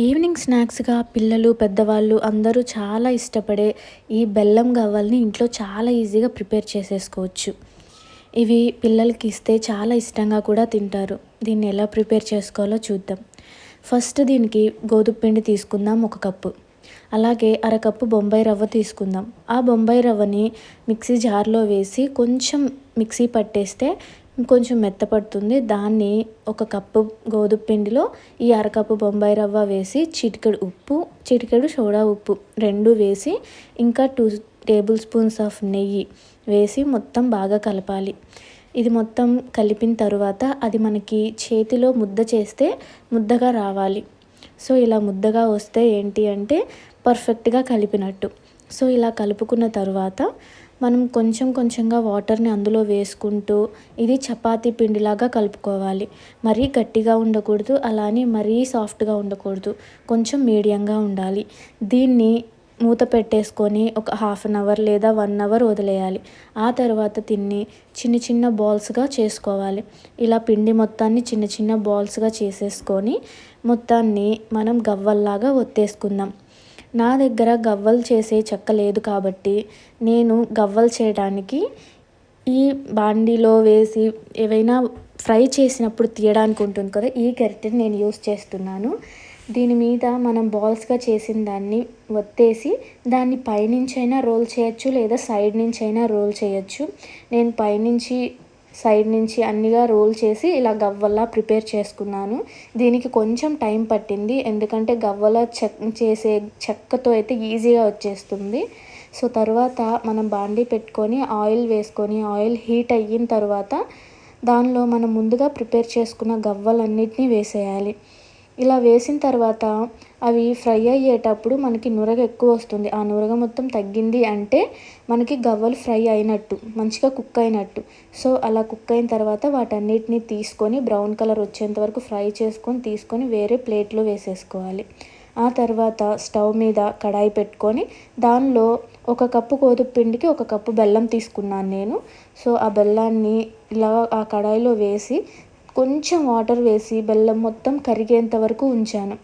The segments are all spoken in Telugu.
ఈవినింగ్ స్నాక్స్గా పిల్లలు పెద్దవాళ్ళు అందరూ చాలా ఇష్టపడే ఈ బెల్లం గవ్వల్ని ఇంట్లో చాలా ఈజీగా ప్రిపేర్ చేసేసుకోవచ్చు. ఇవి పిల్లలకి ఇస్తే చాలా ఇష్టంగా కూడా తింటారు. దీన్ని ఎలా ప్రిపేర్ చేసుకోవాలో చూద్దాం. ఫస్ట్ దీనికి గోధుమ పిండి తీసుకుందాం ఒక కప్పు. అలాగే అరకప్పు బొంబాయి రవ్వ తీసుకుందాం. ఆ బొంబాయి రవ్వని మిక్సీ జార్లో వేసి కొంచెం మిక్సీ పట్టేస్తే కొంచెం మెత్తపడుతుంది. దాన్ని ఒక కప్పు గోధుమ పిండిలో ఈ అరకప్పు బొంబాయి రవ్వ వేసి చిటికెడు ఉప్పు చిటికెడు సోడా ఉప్పు రెండు వేసి ఇంకా టూ టేబుల్ స్పూన్స్ ఆఫ్ నెయ్యి వేసి మొత్తం బాగా కలపాలి. ఇది మొత్తం కలిపిన తరువాత అది మనకి చేతిలో ముద్ద చేస్తే ముద్దగా రావాలి. సో ఇలా ముద్దగా వస్తే ఏంటి అంటే పర్ఫెక్ట్గా కలిపినట్టు. సో ఇలా కలుపుకున్న తర్వాత మనం కొంచెం కొంచెంగా వాటర్ని అందులో వేసుకుంటూ ఇది చపాతీ పిండిలాగా కలుపుకోవాలి. మరీ గట్టిగా ఉండకూడదు అలానే మరీ సాఫ్ట్గా ఉండకూడదు. కొంచెం మీడియంగా ఉండాలి. దీన్ని మూత పెట్టేసుకొని ఒక హాఫ్ అన్ అవర్ లేదా వన్ అవర్ వదిలేయాలి. ఆ తర్వాత తిన్ని చిన్న చిన్న బాల్స్గా చేసుకోవాలి. ఇలా పిండి మొత్తాన్ని చిన్న చిన్న బాల్స్గా చేసేసుకొని మొత్తాన్ని మనం గవ్వల్లాగా ఒత్తేసుకుందాం. నా దగ్గర గవ్వలు చేసే చెక్క లేదు కాబట్టి నేను గవ్వలు చేయడానికి ఈ బాండీలో వేసి ఏవైనా ఫ్రై చేసినప్పుడు తీయడానికి ఉంటుంది కదా ఈ గరిటెని నేను యూస్ చేస్తున్నాను. దీని మీద మనం బాల్స్గా చేసిన దాన్ని ఒత్తేసి దాన్ని పైనుంచైనా రోల్ చేయొచ్చు లేదా సైడ్ నుంచి అయినా రోల్ చేయొచ్చు. నేను పైనుంచి సైడ్ నుంచి అన్నిగా రోల్ చేసి ఇలా గవ్వల్లా ప్రిపేర్ చేసుకున్నాను. దీనికి కొంచెం టైం పట్టింది. ఎందుకంటే గవ్వల చెక్ చేసే చెక్కతో అయితే ఈజీగా వచ్చేస్తుంది. సో తర్వాత మనం బాండీ పెట్టుకొని ఆయిల్ వేసుకొని ఆయిల్ హీట్ అయిన తర్వాత దానిలో మనం ముందుగా ప్రిపేర్ చేసుకున్న గవ్వలన్నిటినీ వేసేయాలి. ఇలా వేసిన తర్వాత అవి ఫ్రై అయ్యేటప్పుడు మనకి నురగ ఎక్కువ వస్తుంది. ఆ నురగ మొత్తం తగ్గింది అంటే మనకి గవ్వలు ఫ్రై అయినట్టు మంచిగా కుక్ అయినట్టు. సో అలా కుక్ అయిన తర్వాత వాటన్నిటిని తీసుకొని బ్రౌన్ కలర్ వచ్చేంత వరకు ఫ్రై చేసుకొని తీసుకొని వేరే ప్లేట్లో వేసేసుకోవాలి. ఆ తర్వాత స్టవ్ మీద కడాయి పెట్టుకొని దానిలో ఒక కప్పు గోధుమ పిండికి ఒక కప్పు బెల్లం తీసుకున్నాను నేను. సో ఆ బెల్లాన్ని ఇలా ఆ కడాయిలో వేసి కొంచెం వాటర్ వేసి బెల్లం మొత్తం కరిగేంత వరకు ఉంచాను.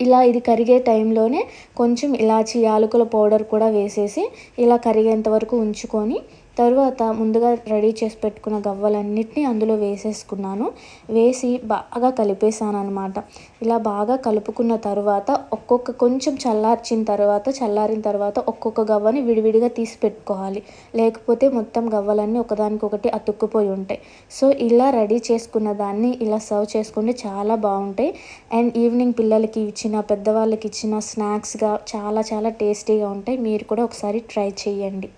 ఇలా ఇది కరిగే టైంలోనే కొంచెం ఇలాచి యాలకుల పౌడర్ కూడా వేసేసి ఇలా కరిగేంత వరకు ఉంచుకొని తరువాత ముందుగా రెడీ చేసి పెట్టుకున్న గవ్వలన్నిటినీ అందులో వేసేసుకున్నాను. వేసి బాగా కలిపేసాను అనమాట ఇలా బాగా కలుపుకున్న తర్వాత ఒక్కొక్క కొంచెం చల్లార్చిన తర్వాత చల్లారిన తర్వాత ఒక్కొక్క గవ్వని విడివిడిగా తీసి పెట్టుకోవాలి. లేకపోతే మొత్తం గవ్వలన్నీ ఒకదానికొకటి అతుక్కుపోయి ఉంటాయి. సో ఇలా రెడీ చేసుకున్న దాన్ని ఇలా సర్వ్ చేసుకుంటే చాలా బాగుంటాయి. అండ్ ఈవినింగ్ పిల్లలకి ఇచ్చిన పెద్దవాళ్ళకి ఇచ్చిన స్నాక్స్గా చాలా చాలా టేస్టీగా ఉంటాయి. మీరు కూడా ఒకసారి ట్రై చేయండి.